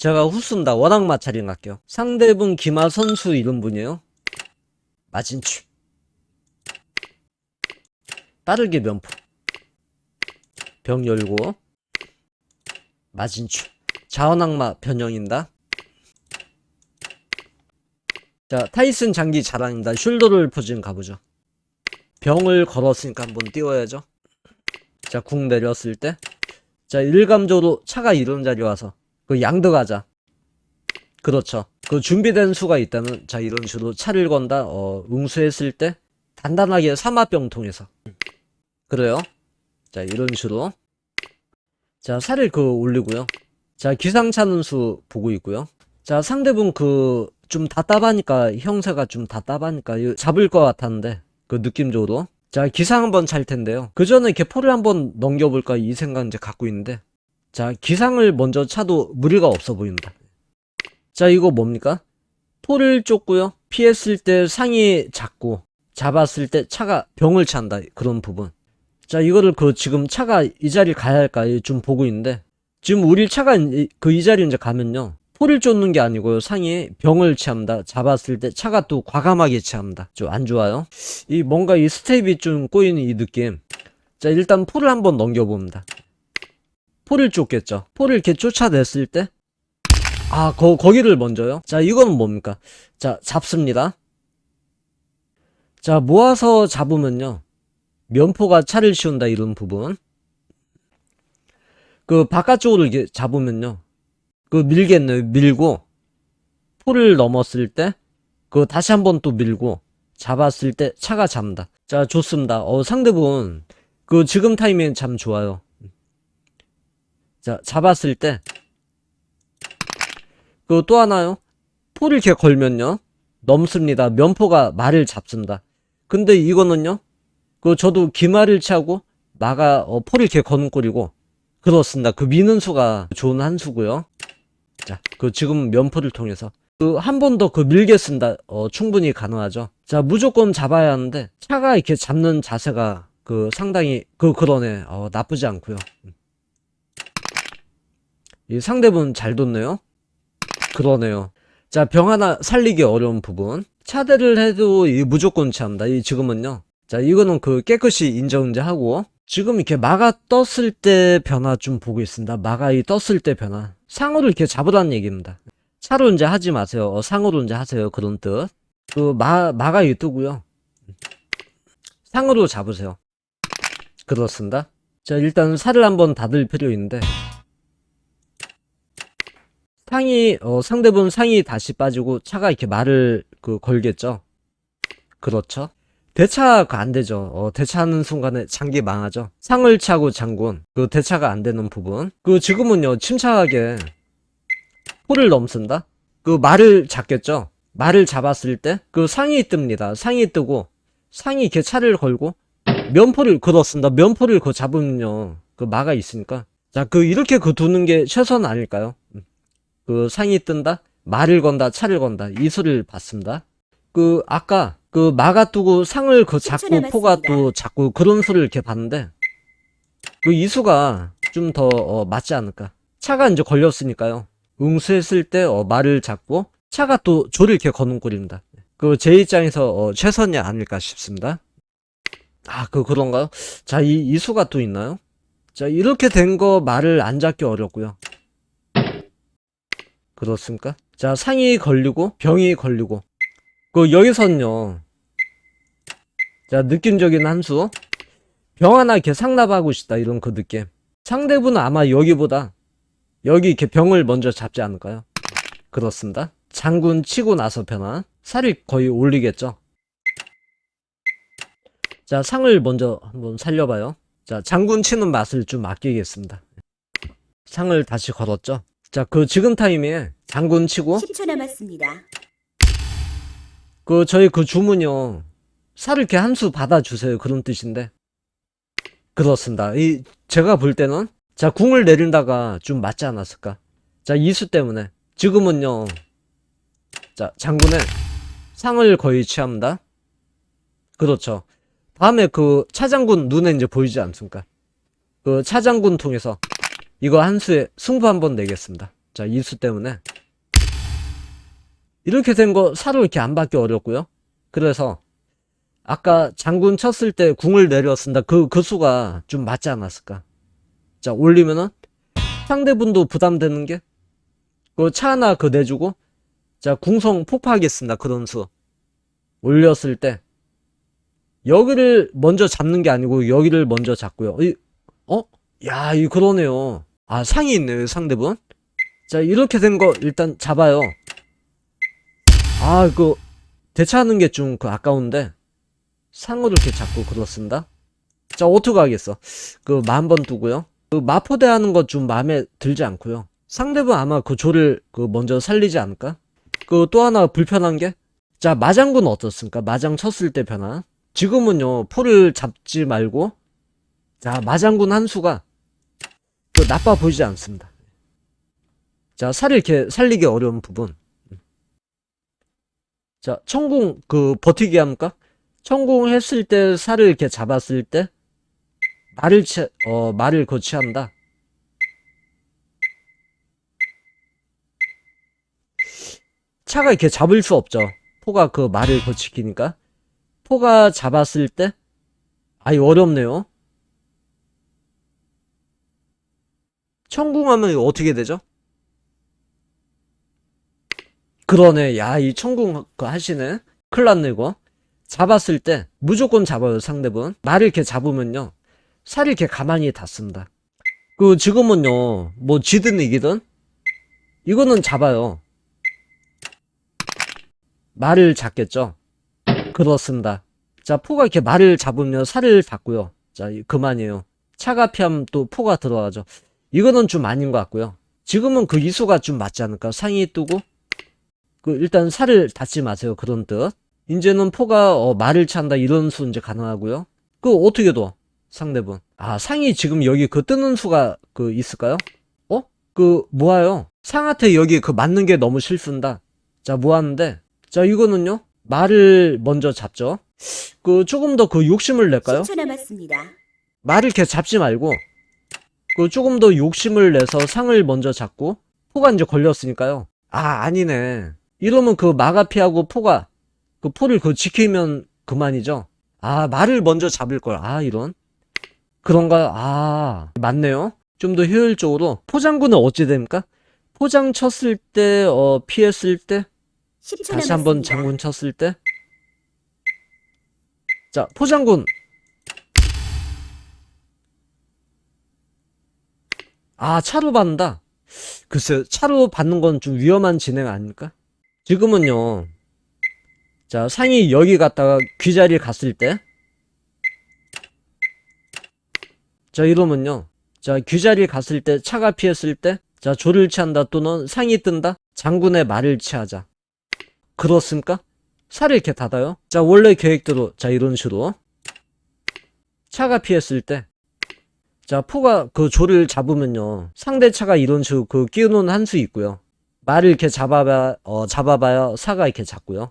제가 후순다 워낙 마찰이 갈게요. 상대분 기마 선수 이런 분이에요. 마진추. 빠르게 면포. 병 열고. 마진추. 자원악마 변형인다. 자, 타이슨 장기 자랑입니다. 숄더를 포진 가보죠. 병을 걸었으니까 한번 띄워야죠. 자, 궁 내렸을 때. 자, 일감적으로 차가 이런 자리 와서 그 양드 가자. 그렇죠. 그 준비된 수가 있다면 자 이런 식으로 차를 건다. 어, 응수했을 때 단단하게 사마병 통해서. 그래요. 자 이런 식으로. 자 살을 그 올리고요. 자 기상 차는 수 보고 있고요. 자 상대분 그 좀 답답하니까 형세가 좀 답답하니까 잡을 것 같았는데 그 느낌적으로. 자 기상 한번 찰 텐데요. 그 전에 개포를 한번 넘겨볼까 이 생각 이제 갖고 있는데. 자, 기상을 먼저 차도 무리가 없어 보인다. 자, 이거 뭡니까? 토를 쫓고요. 피했을 때 상이 작고, 잡았을 때 차가 병을 찬다. 그런 부분. 자, 이거를 그 지금 차가 이 자리 가야 할까 좀 보고 있는데, 지금 우리 차가 그 이 자리 이제 가면요. 토를 쫓는 게 아니고요. 상이 병을 취합니다. 잡았을 때 차가 또 과감하게 취합니다. 좀 안 좋아요. 이 뭔가 이 스텝이 좀 꼬이는 이 느낌. 자, 일단 포를 한번 넘겨봅니다. 포를 쫓겠죠. 포를 이렇게 쫓아냈을 때, 아, 거, 거기를 먼저요? 자, 이거는 뭡니까? 자, 잡습니다. 자, 모아서 잡으면요. 면포가 차를 씌운다, 이런 부분. 그, 바깥쪽으로 이렇게 잡으면요. 그, 밀겠네요. 밀고, 포를 넘었을 때, 그, 다시 한번 또 밀고, 잡았을 때 차가 잡는다. 자, 좋습니다. 어, 상대분, 그, 지금 타이밍 참 좋아요. 자, 잡았을 때, 그또 하나요? 포를 이렇게 걸면요. 넘습니다. 면포가 말을 잡습니다. 근데 이거는요. 그 저도 기말을 차고 마가 어, 포를 이렇게 거는 꼴이고 그렇습니다. 그 미는 수가 좋은 한 수고요. 자, 그 지금 면포를 통해서 그 한 번 더 그 밀게 쓴다. 어, 충분히 가능하죠. 자, 무조건 잡아야 하는데 차가 이렇게 잡는 자세가 그 상당히 그 그러네. 어, 나쁘지 않고요. 이 상대분 잘 뒀네요. 그러네요. 자, 병 하나 살리기 어려운 부분. 차대를 해도 이 무조건 참다. 이 지금은요. 자, 이거는 그 깨끗이 인정 이제 하고. 지금 이렇게 마가 떴을 때 변화 좀 보고 있습니다. 마가 이 떴을 때 변화. 상으로 이렇게 잡으라는 얘기입니다. 차로 이제 하지 마세요. 어, 상으로 이제 하세요. 그런 뜻. 그 마, 마가 이 뜨고요. 상으로 잡으세요. 그렇습니다. 자, 일단 살을 한번 닫을 필요 있는데. 상이 어, 상대분 상이 다시 빠지고 차가 이렇게 말을 그 걸겠죠. 그렇죠. 대차가 안 되죠. 어, 대차하는 순간에 장기 망하죠. 상을 차고 장군 그 대차가 안 되는 부분. 그 지금은요 침착하게 포를 넘습니다. 그 말을 잡겠죠. 말을 잡았을 때 그 상이 뜹니다. 상이 뜨고 상이 이렇게 차를 걸고 면포를 걸었습니다. 면포를 그 잡으면요 그 마가 있으니까 자 그 이렇게 그 두는 게 최선 아닐까요? 음. 그 상이 뜬다, 말을 건다, 차를 건다 이 수를 봤습니다. 그 아까 그 마가 뜨고 상을 그 10초 잡고 포가. 또 잡고 그런 수를 이렇게 봤는데 그 이수가 좀 더 어, 맞지 않을까? 차가 이제 걸렸으니까요. 응수했을 때 어, 말을 잡고 차가 또 조를 이렇게 거는 꼴입니다. 그 제 입장에서 어, 최선이 아닐까 싶습니다. 아, 그 그런가요? 자, 이 이수가 또 있나요? 자, 이렇게 된 거 말을 안 잡기 어렵고요. 그렇습니까? 자, 상이 걸리고 병이 걸리고 그 여기서는요. 자, 느낌적인 한 수. 병 하나 이렇게 상납하고 싶다 이런 그 느낌. 상대분은 아마 여기보다 여기 이렇게 병을 먼저 잡지 않을까요? 그렇습니다. 장군 치고 나서 변화. 살이 거의 올리겠죠. 자, 상을 먼저 한번 살려봐요. 자, 장군 치는 맛을 좀 아끼겠습니다. 상을 다시 걸었죠. 자, 그 지금 타이밍에 장군 치고? 10초 남았습니다. 그 저희 그 주문요 살을 이렇게 한 수 받아 주세요. 그런 뜻인데. 그렇습니다. 이 제가 볼 때는 자 궁을 내린다가 좀 맞지 않았을까? 자 이수 때문에. 지금은요 자 장군의 상을 거의 취합니다. 그렇죠. 다음에 그 차장군 눈에 이제 보이지 않습니까? 그 차장군 통해서 이거 한 수에 승부 한 번 내겠습니다 자, 이 수 때문에. 이렇게 된 거 사로 이렇게 안 받기 어렵고요. 그래서 아까 장군 쳤을 때 궁을 내렸습니다. 그, 그 수가 좀 맞지 않았을까. 자, 올리면은 상대분도 부담되는 게 그 차 하나 그 내주고 자, 궁성 폭파하겠습니다. 그런 수. 올렸을 때 여기를 먼저 잡는 게 아니고 여기를 먼저 잡고요. 이, 어? 야, 이 그러네요. 아, 상이 있네요, 상대분. 자, 이렇게 된 거 일단 잡아요. 아, 그 대처하는 게 좀 그 아까운데 상으로 이렇게 잡고 그렇습니다. 자, 어떻게 하겠어? 그 만번 두고요. 그 마포 대 하는 거좀 마음에 들지 않고요. 상대분 아마 그 조를 그 먼저 살리지 않을까? 그 또 하나 불편한 게 자, 마장군 어떻습니까? 마장 쳤을 때 변화. 지금은요, 포를 잡지 말고, 자, 마장군 한 수가, 그 나빠 보이지 않습니다. 자, 살을 이렇게 살리기 어려운 부분. 자, 천궁, 그, 버티기 합니까? 천궁 했을 때, 살을 이렇게 잡았을 때, 말을 취, 어, 말을 거치한다. 차가 이렇게 잡을 수 없죠. 포가 그 말을 거치키니까. 포가 잡았을 때, 아이, 어렵네요. 천궁하면 어떻게 되죠? 그러네. 야, 이 천궁 그. 큰일 났네, 이거. 잡았을 때, 무조건 잡아요, 상대분. 말을 이렇게 잡으면요. 살이 이렇게 가만히 닿습니다. 그, 지금은요, 뭐, 지든 이기든, 이거는 잡아요. 말을 잡겠죠? 그렇습니다. 자, 포가 이렇게 말을 잡으면 살을 닿고요. 자, 이- 그만이에요. 차가 피하면 또 포가 들어가죠. 이거는 좀 아닌 것 같고요. 지금은 그 이수가 좀 맞지 않을까? 상이 뜨고, 그, 일단 살을 닿지 마세요. 그런 뜻. 이제는 포가, 어, 말을 찬다. 이런 수 이제 가능하고요. 그, 어떻게 둬? 상대분. 아, 상이 지금 여기 그 뜨는 수가 그 있을까요? 어? 그, 뭐하요? 상한테 여기 그 맞는 게 너무 실수인다. 자, 뭐 하는데? 자, 이거는요? 말을 먼저 잡죠. 그, 조금 더 그 욕심을 낼까요? 10초 남았습니다. 말을 이렇게 잡지 말고, 그 조금 더 욕심을 내서 상을 먼저 잡고, 포가 이제 걸렸으니까요. 아, 아니네. 이러면 그 마가 피하고 포가, 그 포를 그 지키면 그만이죠. 아, 말을 먼저 잡을 걸. 아, 이런. 그런가? 아, 맞네요. 좀 더 효율적으로. 포장군은 어찌 됩니까? 포장 쳤을 때, 어, 피했을 때, 10초 다시 한번. 장군 쳤을 때. 자, 포장군. 아, 차로 받는다. 글쎄, 차로 받는 건 좀 위험한 진행 아닙니까? 지금은요. 자, 상이 여기 갔다가 귀자리 갔을 때. 자, 이러면요. 자, 귀자리 갔을 때, 차가 피했을 때, 자, 조를 취한다 또는 상이 뜬다? 장군의 말을 취하자. 그렇습니까? 살을 이렇게 닫아요? 자, 원래 계획대로, 자, 이런 식으로. 차가 피했을 때, 자, 포가 그 조를 잡으면요. 상대 차가 이런 식으로 그 끼우는 한 수 있고요. 말을 이렇게 잡아봐, 어, 잡아봐야 사가 이렇게 잡고요.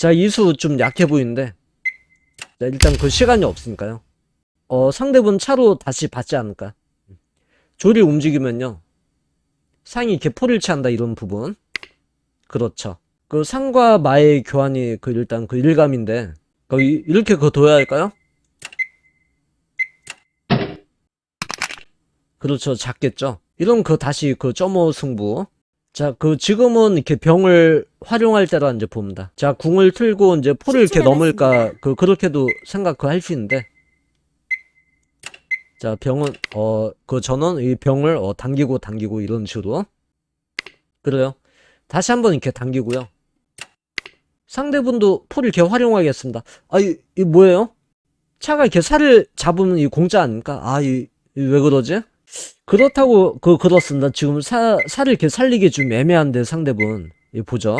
자, 이수 좀 약해 보이는데. 자, 일단 그 시간이 없으니까요. 어, 상대분 차로 다시 받지 않을까. 조를 움직이면요. 상이 이렇게 포를 취한다, 이런 부분. 그렇죠. 그 상과 마의 교환이 그 일단 그 일감인데 그 이- 이렇게 그 둬야 할까요? 그렇죠 작겠죠 이런 그 다시 그 점호 승부 자 그 지금은 이렇게 병을 활용할 때라 이제 봅니다 자 궁을 틀고 이제 포를 이렇게 10초 넘을까 남았습니다. 그 그렇게도 생각 그 할 수 있는데 자 병은 어그 저는 이 병을 어 당기고 당기고 이런 식으로 그래요 다시 한번 이렇게 당기고요 상대분도 포를 이렇게 활용하겠습니다. 아, 이, 이 뭐예요? 차가 이렇게 살을 잡으면 이 공짜 아닙니까? 아, 이, 이 왜 그러지? 그렇다고, 그, 그렇습니다. 지금 사, 살을 이렇게 살리기 좀 애매한데, 상대분. 이 보죠.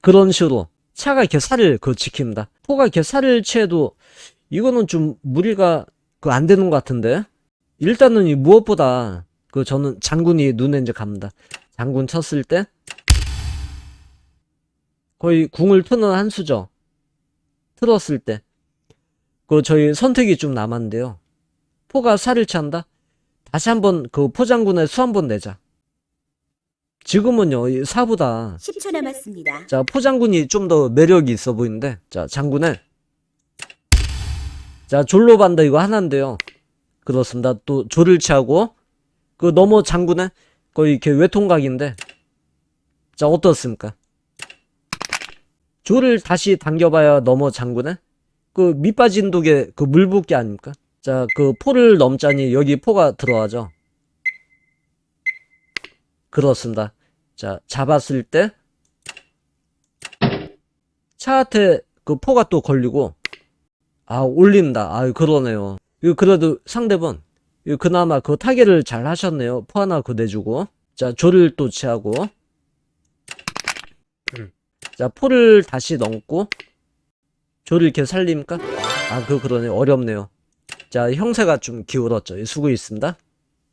그런 식으로. 차가 이렇게 살을 그 지킵니다. 포가 이렇게 살을 취해도, 이거는 좀 무리가 그 안 되는 것 같은데? 일단은 이 무엇보다, 그 저는 장군이 눈에 이제 갑니다. 장군 쳤을 때, 거의 궁을 트는 한 수죠. 틀었을 때. 그 저희 선택이 좀 남았는데요. 포가 살을 찬다? 다시 한번 그 포장군의 수한 번 내자. 지금은요, 이 사보다 10초 남았습니다. 자, 포장군이 좀 더 매력이 있어 보이는데, 자, 장군을. 자, 졸로 반다 이거 하나인데요. 그렇습니다. 또 조를 취하고, 그 넘어 장군에 거의 이렇게 외통각인데, 자, 어떻습니까? 조를 다시 당겨봐야 넘어 장군에? 그 밑빠진 독에 그 물붓기 아닙니까? 자, 그 포를 넘자니 여기 포가 들어가죠. 그렇습니다. 자, 잡았을 때, 차한테 그 포가 또 걸리고 아 올린다. 아 그러네요. 이거 그래도 상대분 이거 그나마 그 타겟을 잘 하셨네요. 포 하나 그 내주고. 자 조를 또 취하고. 자 포를 다시 넣고 조를 이렇게 살립니까? 아 그 그러네. 어렵네요 자 형세가 좀 기울었죠. 수고 있습니다